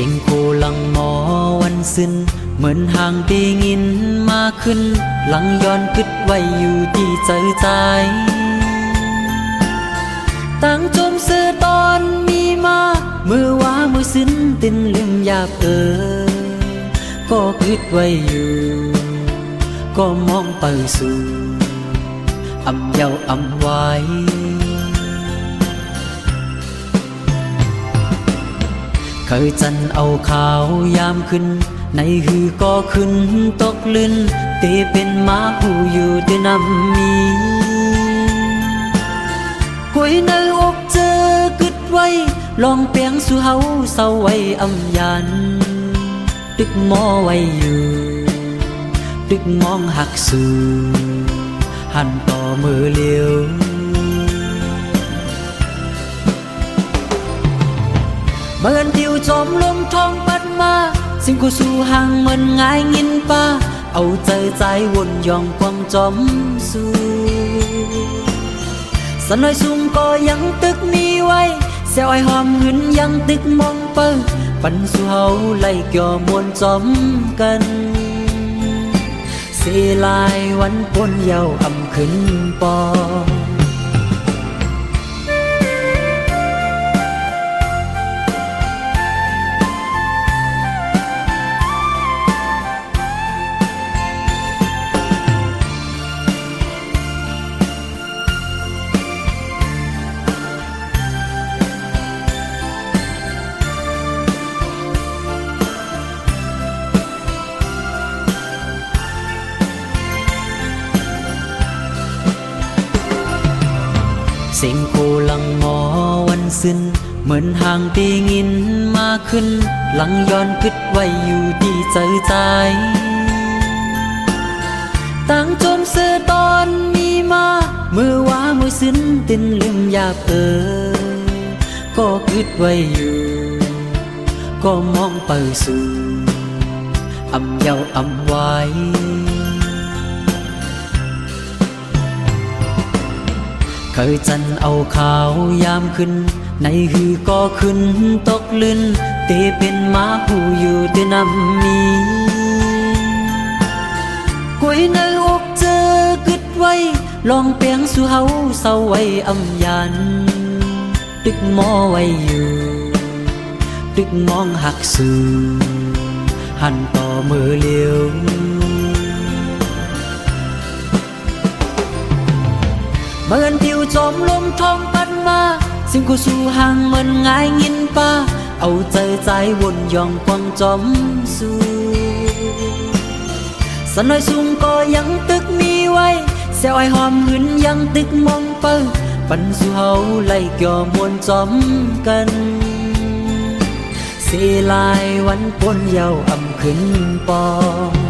สิ่งโคลังหมอวันสิ้น เหมือนห่างได้ยินมาขึ้น หลังย้อนคิดไว้อยู่ที่ใจใจตั้งจมเสือตอนมีมา มือว่ามือสิ้นตินลืมยาเออก็คิดไว้อยู่ ก็มองไปสู่อำเยาอำไว้ เคยจันเอาขาวยามขึ้น ในหือก็ขึ้นตกลื่นเตเป็นมาหูอยู่ด้วยน้ำมีกุยในอกเจอกึดไว้ ลองเปียงสู่เฮาเศร้าไว้อำยันตึกมอไว้อยู่ตึกมองหักสู่หันต่อมือเลี้ยว เมื่อนทิวจอมลมทองปัดมาสิ่งกูสู่ห่างเหมือนง่ายงินป้าเอาใจใจวนยองควงจอมสู่สนอยสูงก็ยังตึกมีไว้เสียวไอหอมหึนยังตึกมองเปิ้ปันสู่เฮาไล่เกี่ยวมวนจอมกันเสียลายวันปนเยาว์อำขึ้นปอ สิ่งโคลังหมอวันสิ้นเหมือนห่างตีงินมาขึ้น หลังย้อนคิดไว้อยู่ดีใจใจตั้งจมเสือตอนมีมา มือว่ามือสิ้นตินลืมอยากเออก็คิดไว้อยู่ ก็มองไปสู่อำเยาอำไว้ เคยจันเอาขาว ยามขึ้น ในหือก็ขึ้นตกลื่นเตเป็นมาหูอยู่ด้วยน้ำมีกุยในอกเจอกึดไว้ ลองเปียงสู่เฮาเศร้าไว้อำยัน ตึกหมอไว้อยู่ ตึกมองหักสู่อหันต่อมือเลี้ยว เหมือนทิวจอมลมทองปัดมา สิ่งกูสู่ห่างเหมือนง่ายงินป้าเอาใจใจวนยองควงจอมสู่สนอยสูงก็ยังตึกมีไว้เสียวไอหอมหึนยังตึกมองเปิ้ปันสู่เฮาไล่เกี่ยวมวนจอมกันเสียลายวันปนเยาว์อำขึ้นปอง